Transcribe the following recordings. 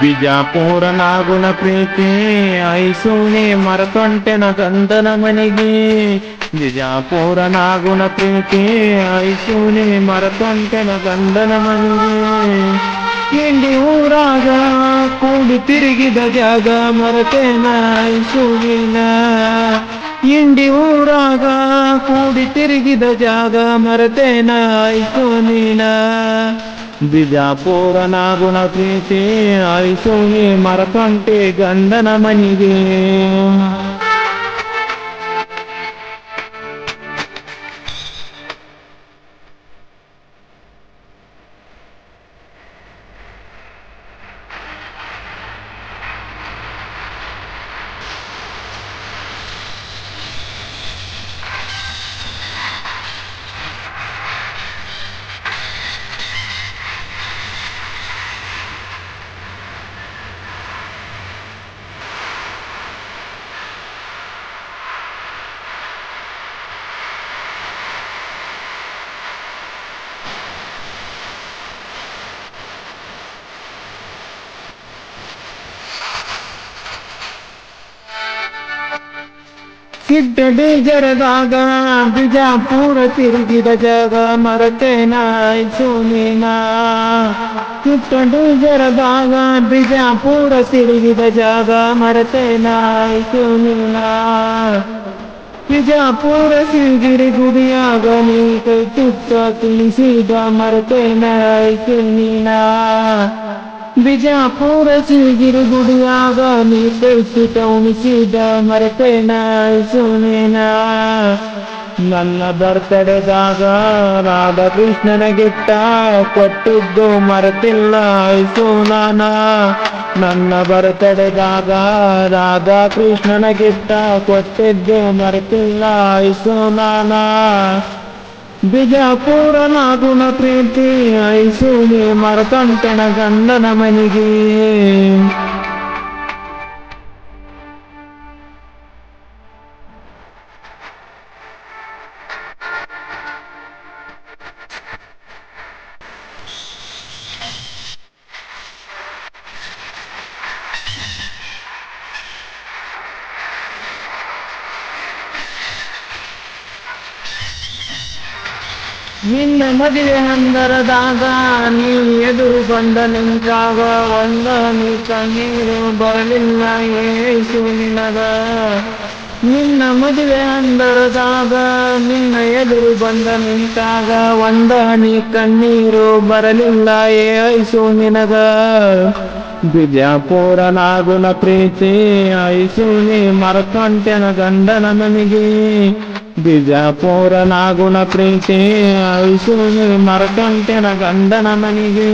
ಬಿಜಾಪುರ ನಾಗುಣ ಪ್ರೀತಿ ಐಸೂನಿ ಮರತೊಂಟೆನ ಗಂಧನ ಮನೆಗೆ ಬಿಜಾಪುರ ನಾಗುಣ ಪ್ರೀತಿ ಐಸೂನಿ ಮರತೊಂಟೆನ ಗಂಧನ ಮನೆಗೆ ಹಿಂಡಿ ಊರಾಗ ಕೂಡಿ ತಿರುಗಿದ ಜಾಗ ಮರತೇನ ಐಸೂನಿನ ಇಂಡಿ ಊರಾಗ ಕೂಡಿ ತಿರುಗಿದ ಜಾಗ ಮರತೇನ ಐಸೂನಿನ ಬಿಜಾಪುರ ನಾಗುಣ ಪ್ರೀತಿ ಐಸೋನಿ ಮರಕಂಟೆ ಗಂಡನ ಮನಿಗೆ ಕಿಡ್ಡಡಿ ಜರದಾಗ ಬಿಜಾಪುರ ತಿರುಗಿದ ಜಗ ಮರತೇನ ಐಸೋನಿನ ಕಿಟ್ಟಡಿ ಜರದಾಗ ಬಿಜಾಪುರ ತಿರುಗಿದ ಜಾಗ ಮರತೇನ ಐಸೋನಿನ ಬಿಜಾಪುರ ಸಿಗಿರಿ ಗುಡಿಯಾಗ ನೀ ಕೈ ತುತ್ತ ತಿಳಿಸಿದ ಮರತೇನ ಐಸೋನಿನ ಬಿಜಾಪುರ ಸಿಗಿರು ಗುಡಿಯಾಗ ಉಣಿಸಿದ ಮರತೇನ ಐಸೋನಿನ ನನ್ನ ಬರ್ತಡೆದಾಗ ರಾಧಾಕೃಷ್ಣನ ಗಿಟ್ಟ ಕೊಟ್ಟಿದ್ದು ಮರೆತಿಲ್ಲ ಸೋನಾನ. ನಾನ ನನ್ನ ಬರ್ತಡೆದಾಗ ರಾಧಾಕೃಷ್ಣನ ಗಿಟ್ಟ ಕೊಟ್ಟಿದ್ದು ಮರೆತಿಲ್ಲ ಐಸು ನಾನ ಬಿಜಾಪುರ ನಾಗುಣ ಪ್ರೀತಿ ಐಸೂಲಿ ಮರತಂಟನ ಗಂಡನ ಮನೆಗೆ. ನಿನ್ನ ಮದುವೆ ಹಂದರದಾಗ ನೀ ಎದುರು ಬಂದ ನಿಂತಾಗ ಒಂದ ನೀ ಕಣ್ಣೀರು ಬರಲಿಲ್ಲ, ಏಸು ನಿನಗ. ನಿನ್ನ ಮದುವೆ ಹಂದರದಾಗ ನಿನ್ನ ಎದುರು ಬಂದ ನಿಂತಾಗ ಒಂದ ನೀ ಕಣ್ಣೀರು ಬರಲಿಲ್ಲ, ಏಸು ನಿನಗ. ಬಿಜಾಪುರ ನಾಗುನ ಪ್ರೀತಿ ಐಸುನಿ ಮರಕಂಟೆನ ಗಂಡನ ಮನೆಗೆ. ಬಿಜಾಪುರ ನಾಗುಣ ಪ್ರೀತಿ ಐಸುನಿ ಮರಕಂಟೆನ ಗಂಡನ ಮನೆಗೆ.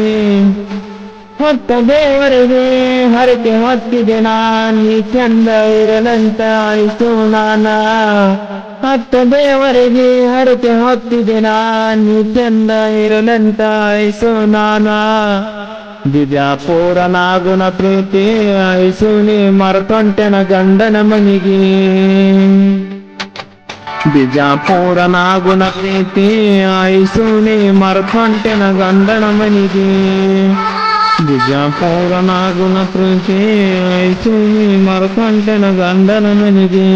ಹೊತ್ತ ದೇವರಿಗೆ ಹರಕೆ ಹೊತ್ತಿದೆ ನೀ ಚಂದ ಇರಲಂತ ಆಯ್ತು ನಾನ. ಹತ್ತ ದೇವರಿಗೆ ಹರಕೆ ಹೊತ್ತಿದೆ ನೀ ಚಂದ ಇರಲಂತ ಆಯ್ತು ನಾನ. ಬಿಜಾಪುರ ನಾಗುನ ಪ್ರೀತಿ ಐಸುನಿ ಮರಕಂಟೆನ ಗಂಡನ ಮನೆಗೆ ಬಿಜಾಪುರ ನಾಗುನ ಪ್ರೀತಿ ಐಸುನಿ ಮರಕಂಟೆನ ಗಂಡನ ಮನೆಗೆ ಬಿಜಾಪುರ ನಾಗುನ ಪ್ರೀತಿ ಐಸುನಿ ಮರಕಂಟೆನ ಗಂಡನ ಮನೆಗೆ